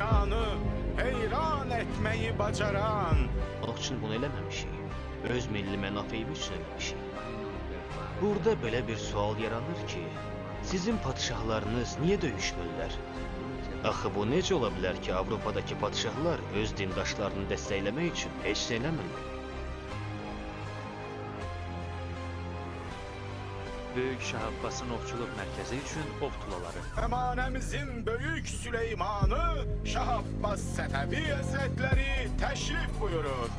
dünyanı heyran etmeyi bacaran. Üçün bunu eləməmişik. Öz milli mənafeyimiz üçün eləmişik. Burada belə bir sual yaranır ki, sizin padşahlarınız niyə döyüşmürlər? Axı bu necə ola bilər ki, Avropadakı padşahlar öz dindaşlarını dəstəkləmək üçün heç nə eləmirlər? Böyük Şah Abbasın ovçuluq mərkəzi üçün ov tulaları. Əmanəmizin böyük Süleymanı Şah Abbas Səfəvi Həzrətləri təşrif buyurur.